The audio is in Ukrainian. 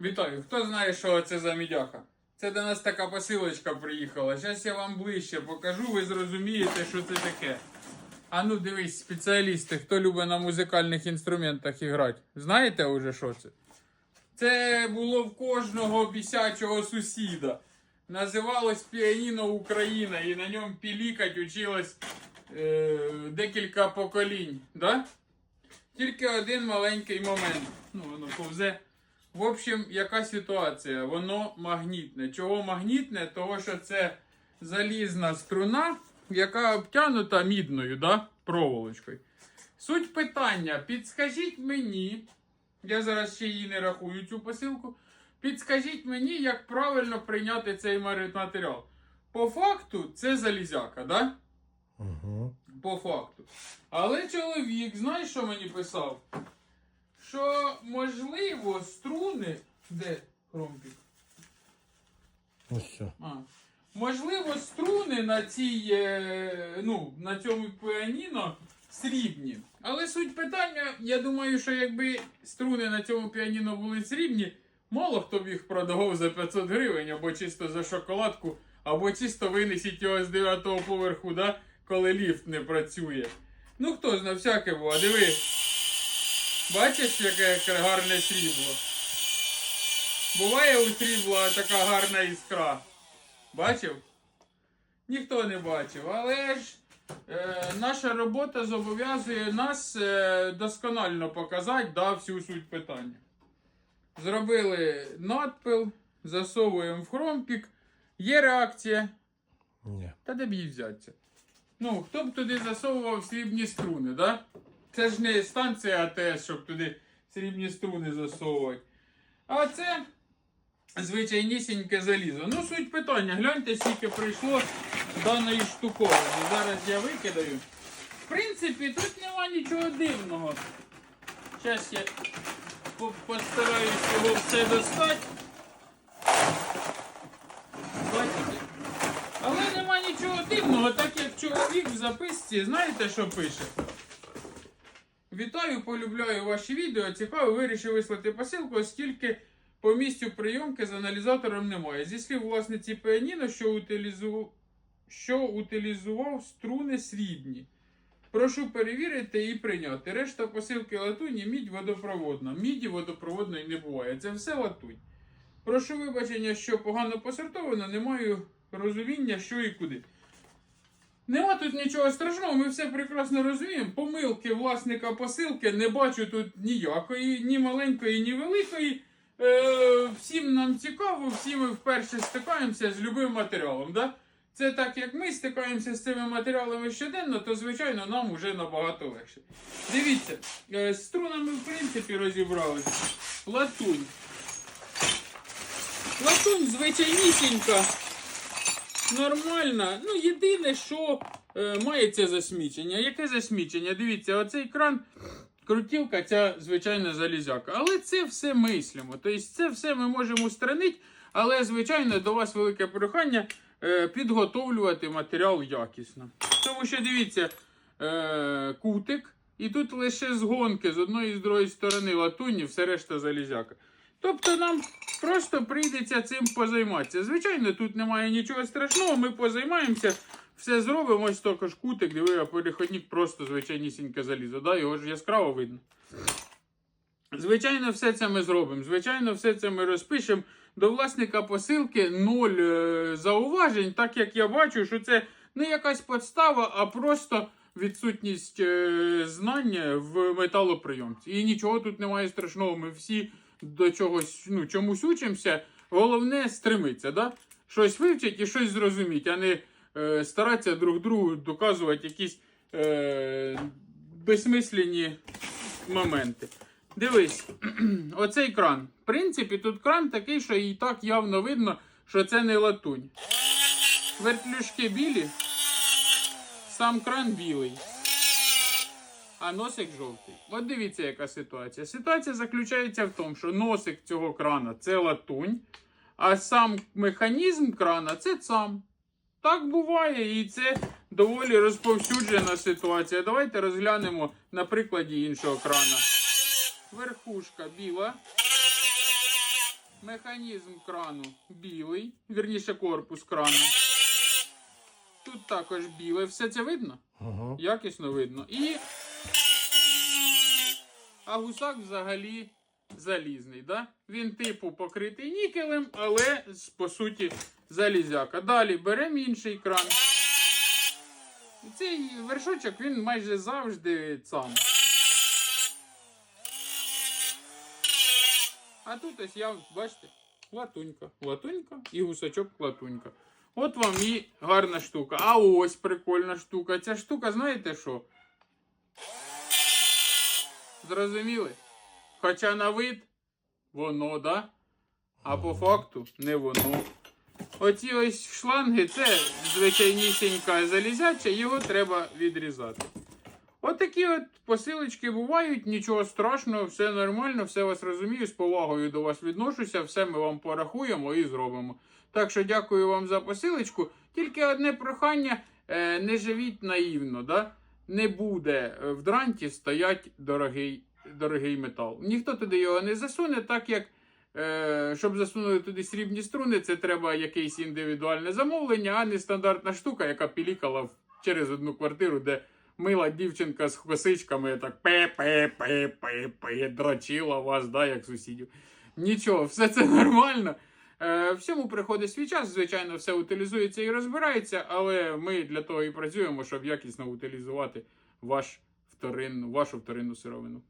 Вітаю, хто знає, що це за мідяха? Це до нас така посилочка приїхала. Зараз я вам ближче покажу, ви зрозумієте, що це таке. А ну дивись, спеціалісти, хто любить на музикальних інструментах грати. Знаєте вже, що це? Це було в кожного бісячого сусіда. Називалось Піаніно Україна, і на ньому пілікать училось е, декілька поколінь. Да? Тільки один маленький момент. Ну, воно повзе. В общем, яка ситуація? Воно магнітне. Чого магнітне? Того, що це залізна струна, яка обтянута мідною, да? проволочкою. Суть питання: підскажіть мені, я зараз ще її не рахую, цю посилку. Підскажіть мені, як правильно прийняти цей матеріал. По факту, це залізяка, да? Угу. По факту. Але чоловік, знаєш, що мені писав? Що можливо струни. Де хромпік? Ось все. А. Можливо, струни на цій, е, ну, на цьому піаніно срібні. Але суть питання, я думаю, що якби струни на цьому піаніно були срібні, мало хто б їх продавав за 500 гривень, або чисто за шоколадку, або чисто винесіть його з 9 поверху, да, коли ліфт не працює. Ну хто зна, всяке було. Диви. Бачиш, яке гарне срібло? Буває у срібла така гарна іскра. Бачив? Ніхто не бачив. Але ж е, наша робота зобов'язує нас е, досконально показати да, всю суть питання. Зробили надпил, засовуємо в хромпік. Є реакція. Ні. Та де б її взяться? Ну, хто б туди засовував срібні струни, да? Це ж не станція АТС, щоб туди срібні струни засовувати. А це звичайнісіньке залізо. Ну, суть питання. Гляньте, скільки прийшло даної штуковини. Зараз я викидаю. В принципі, тут нема нічого дивного. Зараз я по- постараюсь його все достати. Бачите? Але нема нічого дивного, так як чоловік в записці, знаєте, що пише? Вітаю, полюбляю ваші відео. Цікаво, вирішив вислати посилку, оскільки по місцю прийомки з аналізатором немає. Зі слів власниці піаніно, що, утилізу... що утилізував струни срібні. Прошу перевірити і прийняти. Решта посилки латуні, мідь водопроводна. Міді водопроводної не буває. Це все латунь. Прошу вибачення, що погано посортовано, не маю розуміння, що і куди. Нема тут нічого страшного, ми все прекрасно розуміємо. Помилки власника посилки не бачу тут ніякої, ні маленької, ні великої. Е, всім нам цікаво, всі ми вперше стикаємося з любим матеріалом. Да? Це так як ми стикаємося з цими матеріалами щоденно, то звичайно нам вже набагато легше. Дивіться, е, струнами в принципі розібралися. Латунь. Латунь звичайнісінька. Нормальна. Ну, єдине, що е, має це засмічення. Яке засмічення? Дивіться, оцей кран, крутілка, ця звичайна залізяка. Але це все мислимо. Тобто це все ми можемо устранити, але, звичайно, до вас велике прохання е, підготовлювати матеріал якісно. Тому що дивіться, е, кутик, і тут лише згонки з одної і з другої сторони латунні, все решта залізяка. Тобто нам просто прийдеться цим позайматися. Звичайно, тут немає нічого страшного, ми позаймаємося, все зробимо. Ось також кутик, диви, а переходник просто звичайнісіньке залізо. Да? Його ж яскраво видно. Звичайно, все це ми зробимо. Звичайно, все це ми розпишемо. До власника посилки ноль е, зауважень, так як я бачу, що це не якась подстава, а просто відсутність е, знання в металоприйомці. І нічого тут немає страшного. Ми всі до чогось, ну, чомусь учимося. Головне стремиться, да? щось вивчити і щось зрозуміти, а не е, старатися друг другу доказувати якісь е, безсмислені моменти. Дивись, оцей кран. В принципі, тут кран такий, що і так явно видно, що це не латунь. Вертлюжки білі, сам кран білий, а носик жовтий. От дивіться, яка ситуація. Ситуація заключається в тому, що носик цього крана це латунь, а сам механізм крана це сам. Так буває, і це доволі розповсюджена ситуація. Давайте розглянемо на прикладі іншого крана. Верхушка біла, Механізм крану білий, вірніше корпус крану. Тут також біле. Все це видно? Угу. Якісно видно. І. А гусак взагалі залізний. Да? Він типу покритий нікелем, але по суті залізяка. Далі беремо інший кран. Цей вершочок він майже завжди сам. А тут ось я, бачите, латунька, латунька і гусачок латунька. От вам і гарна штука. А ось прикольна штука. Ця штука, знаєте що? Зрозуміли? Хоча на вид воно, да? А по факту не воно. Оці ось шланги, це звичайнісінька залізяча, його треба відрізати. Отакі от посилочки бувають, нічого страшного, все нормально, все вас розумію, з повагою до вас відношуся, все ми вам порахуємо і зробимо. Так що дякую вам за посилочку. Тільки одне прохання: е, не живіть наївно, да? Не буде е, в дранті стоять дорогий, дорогий метал. Ніхто туди його не засуне, так як. Е, щоб засунули туди срібні струни, це треба якесь індивідуальне замовлення, а не стандартна штука, яка пілікала через одну квартиру, де мила дівчинка з косичками так пе-пе-пе-пе-пе дрочила вас, да, як сусідів. Нічого, все це нормально. Е, всьому приходить свій час, звичайно, все утилізується і розбирається, але ми для того і працюємо, щоб якісно утилізувати ваш вторинну, вашу вторинну сировину.